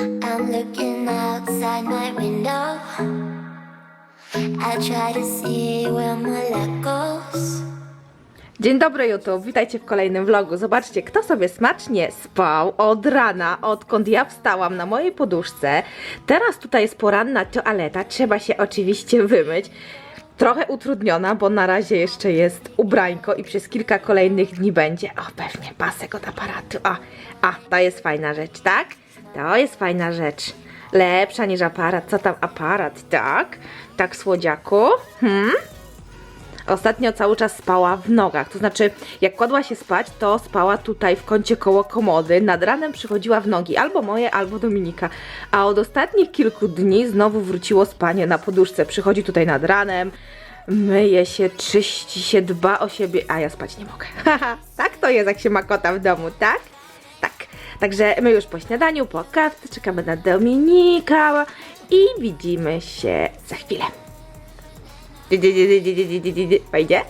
I'm looking outside my window. I try to see where my goes. Dzień dobry YouTube, witajcie w kolejnym vlogu. Zobaczcie, kto sobie smacznie spał od rana, odkąd ja wstałam na mojej poduszce. Teraz tutaj jest poranna toaleta, trzeba się oczywiście wymyć. Trochę utrudniona, bo na razie jeszcze jest ubrańko i przez kilka kolejnych dni będzie. O, pewnie pasek od aparatu. A, a, to jest fajna rzecz, tak? To jest fajna rzecz. Lepsza niż aparat. Co tam aparat, tak? Tak, słodziaku? Hmm? Ostatnio cały czas spała w nogach, to znaczy jak kładła się spać, to spała tutaj w kącie koło komody, nad ranem przychodziła w nogi, albo moje, albo Dominika, a od ostatnich kilku dni znowu wróciło spanie na poduszce, przychodzi tutaj nad ranem, myje się, czyści się, dba o siebie, a ja spać nie mogę. Tak to jest jak się ma kota w domu, tak? Tak, także my już po śniadaniu, po kawce, czekamy na Dominika i widzimy się za chwilę. Fajnie?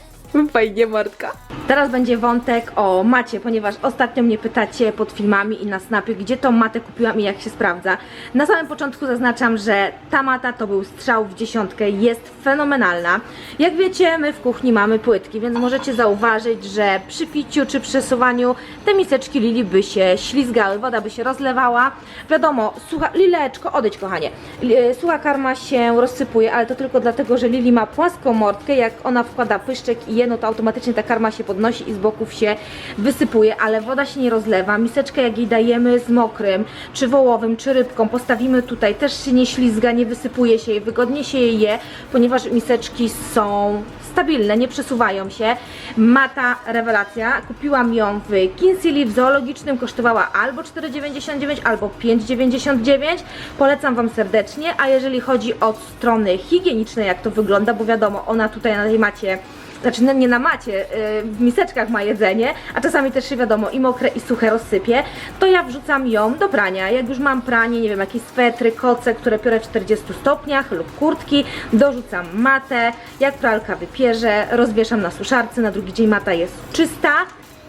Fajnie, Mordka. Teraz będzie wątek o macie, ponieważ ostatnio mnie pytacie pod filmami i na snapie, gdzie tą matę kupiłam i jak się sprawdza. Na samym początku zaznaczam, że ta mata to był strzał w dziesiątkę, jest fenomenalna. Jak wiecie, my w kuchni mamy płytki, więc możecie zauważyć, że przy piciu czy przesuwaniu te miseczki Lili by się ślizgały, woda by się rozlewała. Wiadomo, sucha, Lileczko, odejdź kochanie, e, sucha karma się rozsypuje, ale to tylko dlatego, że Lili ma płaską mordkę, jak ona wkłada pyszczek i je, no to automatycznie ta karma się podnosi i z boków się wysypuje, ale woda się nie rozlewa. Miseczkę jak jej dajemy z mokrym, czy wołowym, czy rybką, postawimy tutaj, też się nie ślizga, nie wysypuje się jej, wygodnie się je je, ponieważ miseczki są stabilne, nie przesuwają się. Mata rewelacja. Kupiłam ją w Kinsey w zoologicznym, kosztowała albo 4,99, albo 5,99. Polecam Wam serdecznie, a jeżeli chodzi o strony higieniczne, jak to wygląda, bo wiadomo, ona tutaj na tej macie znaczy no nie na macie, yy, w miseczkach ma jedzenie, a czasami też się wiadomo i mokre i suche rozsypie, to ja wrzucam ją do prania. Jak już mam pranie, nie wiem, jakieś swetry, koce, które piorę w 40 stopniach lub kurtki, dorzucam matę, jak pralka wypierze, rozwieszam na suszarce, na drugi dzień mata jest czysta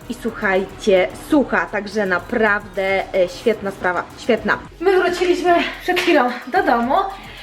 i słuchajcie, sucha, także naprawdę e, świetna sprawa, świetna. My wróciliśmy przed chwilą do domu.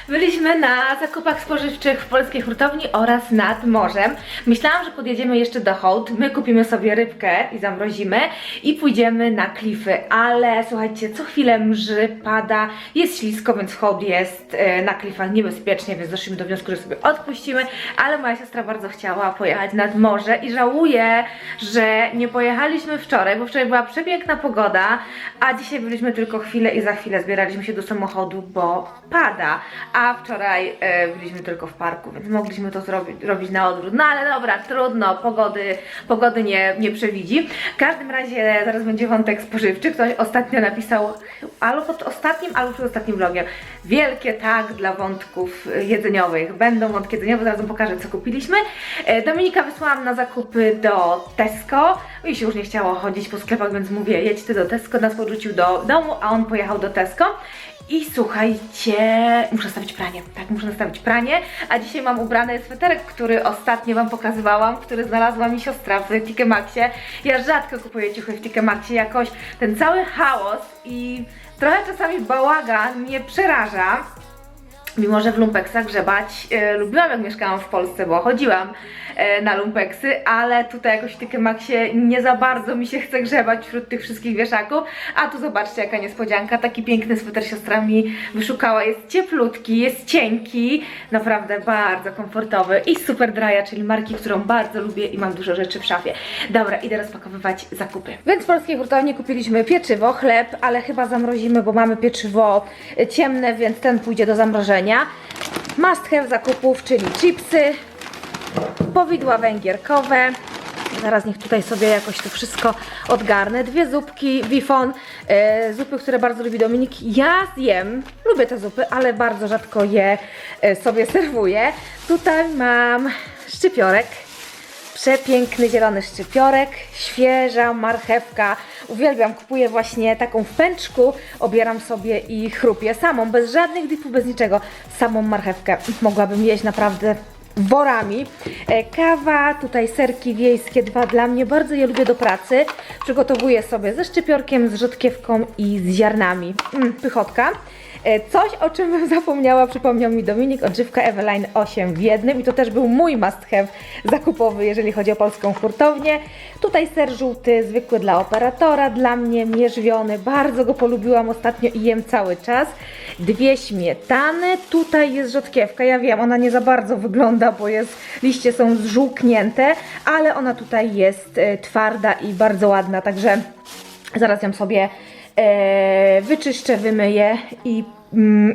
Byliśmy na zakupach spożywczych w polskiej hurtowni oraz nad morzem. Myślałam, że podjedziemy jeszcze do Hołd, my kupimy sobie rybkę i zamrozimy i pójdziemy na klify, ale słuchajcie, co chwilę mrzy, pada, jest ślisko, więc Hołd jest e, na klifach niebezpiecznie, więc doszliśmy do wniosku, że sobie odpuścimy, ale moja siostra bardzo chciała pojechać nad morze i żałuję, że nie pojechaliśmy wczoraj, bo wczoraj była przepiękna pogoda, a dzisiaj byliśmy tylko chwilę i za chwilę zbieraliśmy się do samochodu, bo pada, a wczoraj e, byliśmy tylko w parku, więc mogliśmy to zrobić, robić na odwrót, no ale dobra, trudno, pogody, pogody nie, nie przewidzi. W każdym razie zaraz będzie wątek spożywczy, ktoś ostatnio napisał, albo pod ostatnim, albo przed ostatnim vlogiem, wielkie tak dla wątków e, jedzeniowych, będą wątki jedzeniowe, zaraz pokażę co kupiliśmy. E, Dominika wysłałam na zakupy do Tesco, mi się już nie chciało chodzić po sklepach, więc mówię, jedź ty do Tesco, nas podrzucił do domu, a on pojechał do Tesco. I słuchajcie, muszę stawić pranie, tak, muszę nastawić pranie, a dzisiaj mam ubrany sweterek, który ostatnio Wam pokazywałam, który znalazła mi siostra w TK Maxie. Ja rzadko kupuję ciuchy w TK Maxie, jakoś ten cały chaos i trochę czasami bałagan mnie przeraża. Mimo, że w lumpeksach grzebać e, lubiłam jak mieszkałam w Polsce, bo chodziłam e, na lumpeksy, ale tutaj jakoś w TK Maxie nie za bardzo mi się chce grzebać wśród tych wszystkich wieszaków. A tu zobaczcie jaka niespodzianka, taki piękny sweter siostra mi wyszukała. Jest cieplutki, jest cienki, naprawdę bardzo komfortowy i super dry'a, czyli marki, którą bardzo lubię i mam dużo rzeczy w szafie. Dobra, idę rozpakowywać zakupy. Więc w polskiej hurtowni kupiliśmy pieczywo, chleb, ale chyba zamrozimy, bo mamy pieczywo ciemne, więc ten pójdzie do zamrożenia. Must have zakupów, czyli chipsy, powidła węgierkowe. Zaraz niech tutaj sobie jakoś to wszystko odgarnę. Dwie zupki, wifon, e, zupy, które bardzo lubi Dominik. Ja zjem, lubię te zupy, ale bardzo rzadko je e, sobie serwuję. Tutaj mam szczypiorek. Przepiękny zielony szczypiorek, świeża marchewka. Uwielbiam, kupuję właśnie taką w pęczku, obieram sobie i chrupię samą, bez żadnych dipów, bez niczego. Samą marchewkę mogłabym jeść naprawdę worami. E, kawa, tutaj serki wiejskie, dwa dla mnie, bardzo je lubię do pracy. Przygotowuję sobie ze szczypiorkiem, z rzodkiewką i z ziarnami. Mm, pychotka. E, Coś, o czym bym zapomniała, przypomniał mi Dominik, odżywka Eveline 8 w jednym i to też był mój must have zakupowy, jeżeli chodzi o polską hurtownię. Tutaj ser żółty, zwykły dla operatora, dla mnie mierzwiony, bardzo go polubiłam ostatnio i jem cały czas. Dwie śmietany, tutaj jest rzodkiewka, ja wiem, ona nie za bardzo wygląda, bo jest, liście są zżółknięte, ale ona tutaj jest e, twarda i bardzo ładna, także zaraz ją sobie wyczyszczę, wymyję i,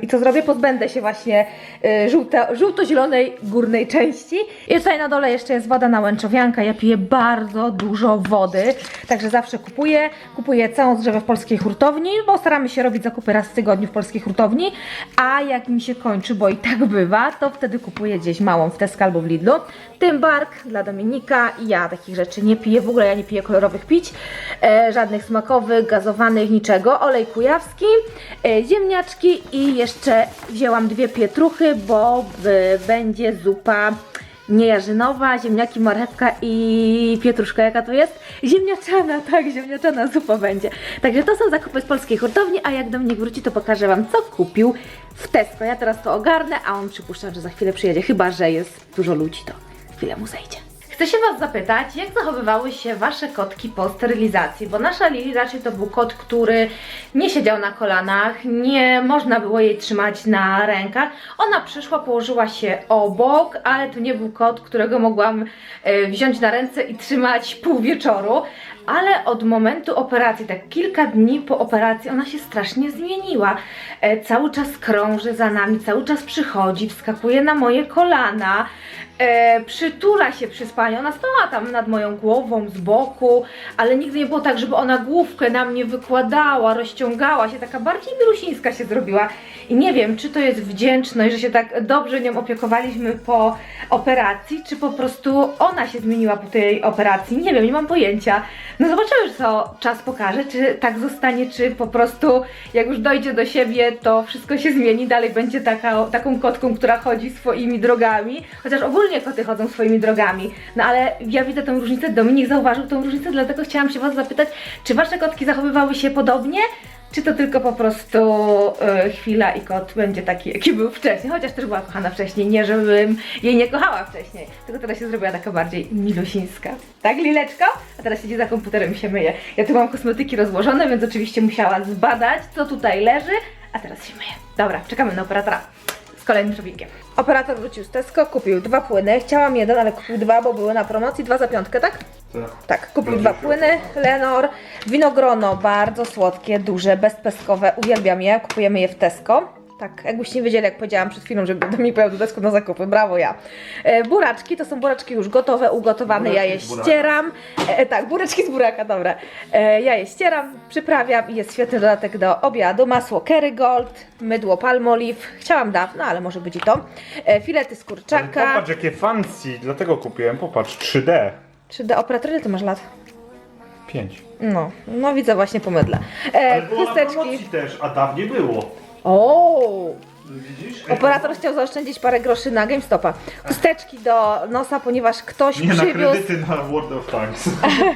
i co zrobię? Pozbędę się właśnie żółte, żółto-zielonej górnej części. I tutaj na dole jeszcze jest woda na łęczowianka. Ja piję bardzo dużo wody, także zawsze kupuję. Kupuję całą zrzewę w polskiej hurtowni, bo staramy się robić zakupy raz w tygodniu w polskiej hurtowni, a jak mi się kończy, bo i tak bywa, to wtedy kupuję gdzieś małą w Tesco albo w Lidlu. Tymbark dla Dominika ja takich rzeczy nie piję, w ogóle ja nie piję kolorowych pić, e, żadnych smakowych, gazowanych, niczego. Olej kujawski, e, ziemniaczki i jeszcze wzięłam dwie pietruchy, bo e, będzie zupa nie jarzynowa, ziemniaki, marchewka i pietruszka, jaka to jest? Ziemniaczana, tak, ziemniaczana zupa będzie. Także to są zakupy z polskiej hurtowni, a jak Dominik wróci, to pokażę Wam, co kupił w Tesco. Ja teraz to ogarnę, a on przypuszczam, że za chwilę przyjedzie, chyba, że jest dużo ludzi, to chwilę mu zejdzie. Chcę się Was zapytać, jak zachowywały się Wasze kotki po sterylizacji, bo nasza Lili raczej to był kot, który nie siedział na kolanach, nie można było jej trzymać na rękach. Ona przyszła, położyła się obok, ale to nie był kot, którego mogłam e, wziąć na ręce i trzymać pół wieczoru. Ale od momentu operacji, tak kilka dni po operacji, ona się strasznie zmieniła. E, cały czas krąży za nami, cały czas przychodzi, wskakuje na moje kolana e, przytula się przy spaniu. Ona stała tam nad moją głową, z boku, ale nigdy nie było tak, żeby ona główkę na mnie wykładała, rozciągała się, taka bardziej milusińska się zrobiła. I nie wiem, czy to jest wdzięczność, że się tak dobrze nią opiekowaliśmy po operacji, czy po prostu ona się zmieniła po tej operacji. Nie wiem, nie mam pojęcia. No zobaczymy, co czas pokaże, czy tak zostanie, czy po prostu jak już dojdzie do siebie, to wszystko się zmieni, dalej będzie taka, taką kotką, która chodzi swoimi drogami, chociaż ogólnie koty chodzą swoimi drogami. No ale ja widzę tę różnicę, Dominik zauważył tą różnicę, dlatego chciałam się Was zapytać, czy Wasze kotki zachowywały się podobnie? Czy to tylko po prostu e, chwila i kot będzie taki, jaki był wcześniej? Chociaż też była kochana wcześniej, nie żebym jej nie kochała wcześniej, tylko teraz się zrobiła taka bardziej milusińska. Tak, Lileczko? A teraz siedzi za komputerem i się myje. Ja tu mam kosmetyki rozłożone, więc oczywiście musiała zbadać, co tutaj leży, a teraz się myje. Dobra, czekamy na operatora z kolejnym shoppingiem. Operator wrócił z Tesco, kupił dwa płyny. Chciałam jeden, ale kupił dwa, bo były na promocji, dwa za piątkę, tak? Tak, kupił dwa płyny, Lenor, winogrono, bardzo słodkie, duże, bezpeskowe, uwielbiam je, kupujemy je w Tesco. Tak, jakbyście nie wiedzieli, jak powiedziałam przed chwilą, żeby do mnie pojechał do Tesco na zakupy, brawo ja. E, buraczki, to są buraczki już gotowe, ugotowane, ja je Buraczki z buraka. ścieram. E, tak, buraczki z buraka, dobra. E, ja je ścieram, przyprawiam i jest świetny dodatek do obiadu. Masło Kerrygold, mydło Palmolive, chciałam dawno, ale może być i to. E, filety z Ale kurczaka. Popatrz jakie fancy, dlatego kupiłem, popatrz, 3D. 3D operator, ile ty masz lat? 5. No, no widzę właśnie pomydle. E, Ale było na chusteczki. promocji też, a dawniej było. O, Widzisz? Operator chciał zaoszczędzić parę groszy na GameStopa. Chusteczki do nosa, ponieważ ktoś Nie na przywiózł, kredyty na World of Tanks.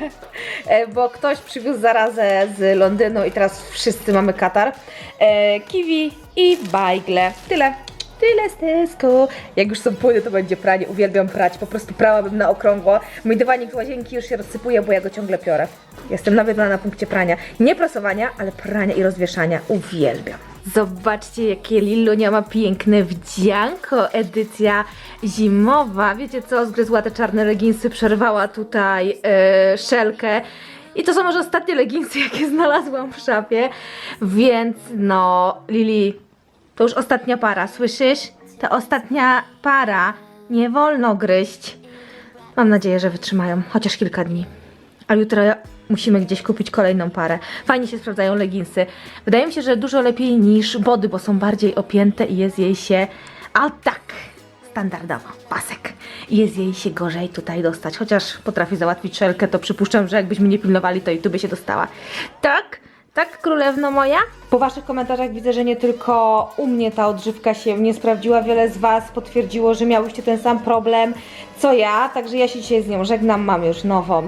e, bo ktoś przywiózł zarazę z Londynu i teraz wszyscy mamy katar. E, kiwi i bajgle. Tyle. Tyle z Tesco. Jak już są płyny, to będzie pranie. Uwielbiam prać. Po prostu prałabym na okrągło. Mój dywanik z łazienki już się rozsypuje, bo ja go ciągle piorę. Jestem nawiedla na punkcie prania. Nie prasowania, ale prania i rozwieszania. Uwielbiam. Zobaczcie, jakie Lilunia ma piękne wdzianko. Edycja zimowa. Wiecie co? Zgryzła te czarne leginsy, przerwała tutaj e, szelkę. I to są może ostatnie leginsy, jakie znalazłam w szafie. Więc no, Lili, to już ostatnia para, słyszysz? To ostatnia para. Nie wolno gryźć. Mam nadzieję, że wytrzymają chociaż kilka dni. A jutro musimy gdzieś kupić kolejną parę. Fajnie się sprawdzają leginsy. Wydaje mi się, że dużo lepiej niż body, bo są bardziej opięte i jest jej się. A tak, standardowo, pasek. Jest jej się gorzej tutaj dostać. Chociaż potrafię załatwić szelkę, to przypuszczam, że jakbyśmy nie pilnowali, to i tu by się dostała. Tak, Tak, królewno moja? Po waszych komentarzach widzę, że nie tylko u mnie ta odżywka się nie sprawdziła. Wiele z was potwierdziło, że miałyście ten sam problem co ja, także ja się dzisiaj z nią żegnam. Mam już nową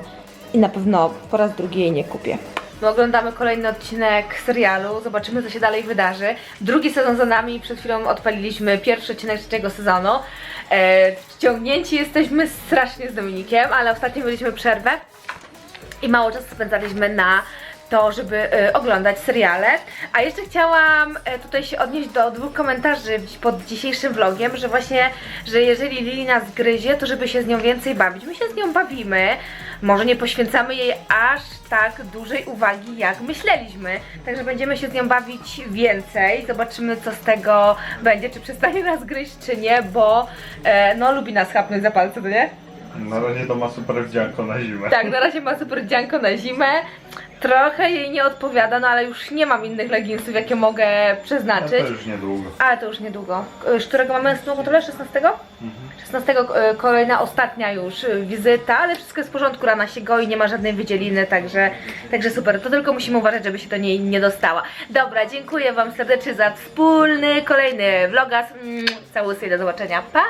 i na pewno po raz drugi jej nie kupię. My oglądamy kolejny odcinek serialu, zobaczymy co się dalej wydarzy. Drugi sezon za nami, przed chwilą odpaliliśmy pierwszy odcinek trzeciego sezonu. E, wciągnięci jesteśmy strasznie z Dominikiem, ale ostatnio mieliśmy przerwę i mało czasu spędzaliśmy na to, żeby e, oglądać seriale. A jeszcze chciałam e, tutaj się odnieść do dwóch komentarzy pod dzisiejszym vlogiem, że właśnie, że jeżeli Lili nas gryzie, to żeby się z nią więcej bawić. My się z nią bawimy, może nie poświęcamy jej aż tak dużej uwagi, jak myśleliśmy. Także będziemy się z nią bawić więcej. Zobaczymy, co z tego będzie, czy przestanie nas gryźć, czy nie, bo e, no lubi nas chapnąć za palce, to nie? Na razie to ma super wdzianko na zimę. Tak, na razie ma super dzianko na zimę. Trochę jej nie odpowiada, no ale już nie mam innych leginsów, jakie mogę No przeznaczyć. to już niedługo. Ale to już niedługo. Już którego mamy następną kontrolę? 16? 16 e, kolejna, ostatnia już e, wizyta, ale wszystko jest w porządku, rana się goi, nie ma żadnej wydzieliny, także, także super. To tylko musimy uważać, żeby się do niej nie dostała. Dobra, dziękuję Wam serdecznie za wspólny, kolejny vlogas. Mm, Całusy i do zobaczenia. Pa!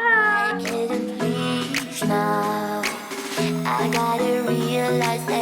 Gotta realize that